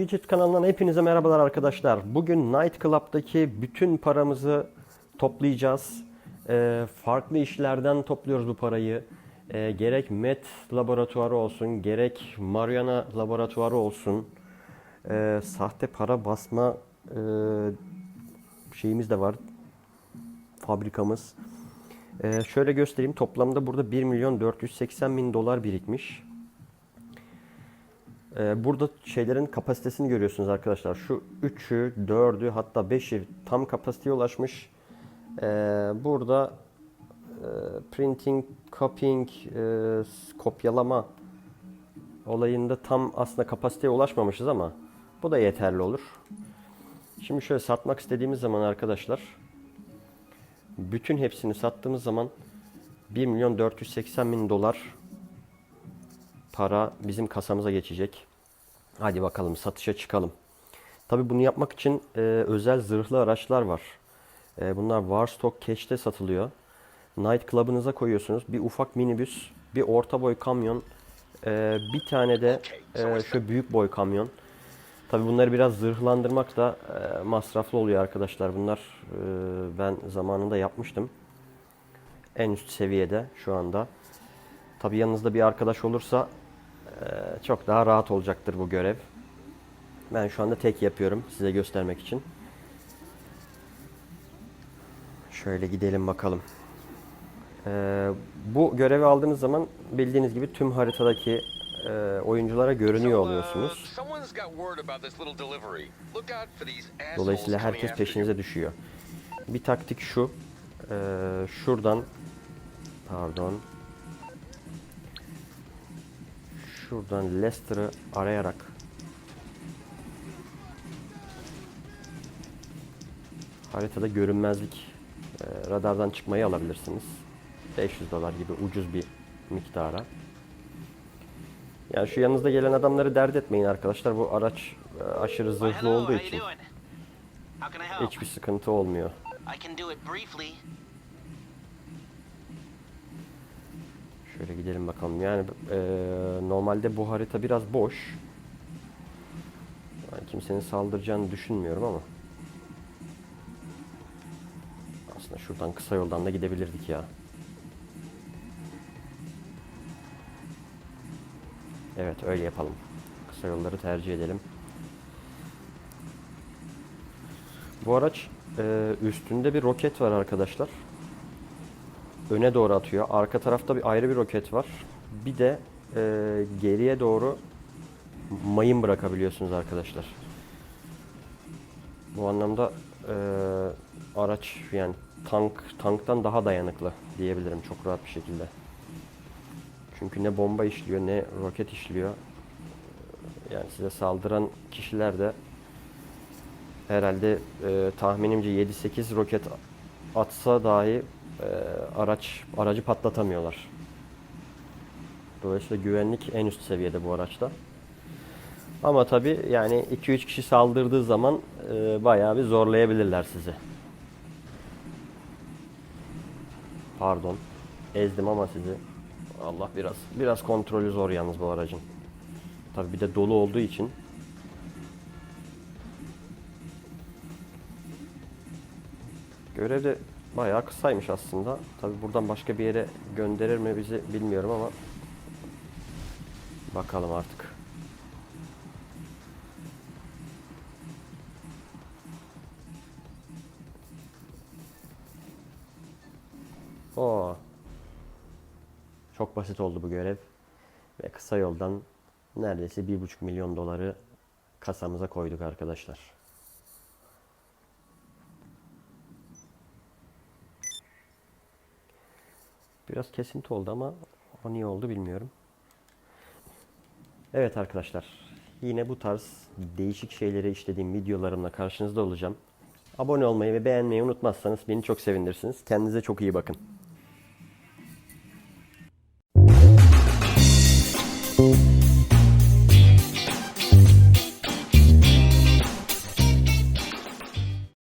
Widget kanalından hepinize merhabalar arkadaşlar. Bugün Night Club'daki bütün paramızı toplayacağız. Ee, farklı işlerden topluyoruz bu parayı. Ee, gerek MET laboratuvarı olsun, gerek Mariana laboratuvarı olsun. Ee, sahte para basma e, şeyimiz de var. Fabrikamız. Ee, şöyle göstereyim. Toplamda burada 1 milyon 480 bin dolar birikmiş. Ee, burada şeylerin kapasitesini görüyorsunuz arkadaşlar. Şu 3'ü, 4'ü hatta 5'i tam kapasiteye ulaşmış. Ee, burada e, printing, copying, e, kopyalama olayında tam aslında kapasiteye ulaşmamışız ama bu da yeterli olur. Şimdi şöyle satmak istediğimiz zaman arkadaşlar bütün hepsini sattığımız zaman 1 milyon 480 bin dolar para bizim kasamıza geçecek. Hadi bakalım satışa çıkalım. Tabi bunu yapmak için e, özel zırhlı araçlar var. E, bunlar Warstock Cash'te satılıyor. Night Club'ınıza koyuyorsunuz. Bir ufak minibüs, bir orta boy kamyon, e, bir tane de e, şu büyük boy kamyon. Tabi bunları biraz zırhlandırmak da e, masraflı oluyor arkadaşlar. Bunlar e, ben zamanında yapmıştım. En üst seviyede şu anda. Tabi yanınızda bir arkadaş olursa çok daha rahat olacaktır bu görev. Ben şu anda tek yapıyorum size göstermek için. Şöyle gidelim bakalım. E, bu görevi aldığınız zaman bildiğiniz gibi tüm haritadaki e, oyunculara görünüyor oluyorsunuz. Dolayısıyla herkes peşinize düşüyor. Bir taktik şu. e, şuradan pardon şuradan Leicester'ı arayarak haritada görünmezlik e, radardan çıkmayı alabilirsiniz. 500 dolar gibi ucuz bir miktara. Yani şu yanınızda gelen adamları dert etmeyin arkadaşlar. Bu araç e, aşırı zırhlı olduğu için hiçbir sıkıntı olmuyor. Şöyle gidelim bakalım. Yani e, normalde bu harita biraz boş. Yani kimsenin saldıracağını düşünmüyorum ama. Aslında şuradan kısa yoldan da gidebilirdik ya. Evet öyle yapalım. Kısa yolları tercih edelim. Bu araç e, üstünde bir roket var arkadaşlar öne doğru atıyor. Arka tarafta bir ayrı bir roket var. Bir de e, geriye doğru mayın bırakabiliyorsunuz arkadaşlar. Bu anlamda e, araç yani tank tanktan daha dayanıklı diyebilirim çok rahat bir şekilde. Çünkü ne bomba işliyor ne roket işliyor. Yani size saldıran kişiler de herhalde e, tahminimce 7-8 roket atsa dahi e, araç aracı patlatamıyorlar. Dolayısıyla güvenlik en üst seviyede bu araçta. Ama tabi yani 2-3 kişi saldırdığı zaman e, bayağı bir zorlayabilirler sizi. Pardon. Ezdim ama sizi. Allah biraz biraz kontrolü zor yalnız bu aracın. Tabi bir de dolu olduğu için Görev de bayağı kısaymış aslında. Tabi buradan başka bir yere gönderir mi bizi bilmiyorum ama bakalım artık. Oo. Çok basit oldu bu görev. Ve kısa yoldan neredeyse 1,5 milyon doları kasamıza koyduk arkadaşlar. Biraz kesinti oldu ama o niye oldu bilmiyorum. Evet arkadaşlar. Yine bu tarz değişik şeyleri işlediğim videolarımla karşınızda olacağım. Abone olmayı ve beğenmeyi unutmazsanız beni çok sevindirsiniz. Kendinize çok iyi bakın.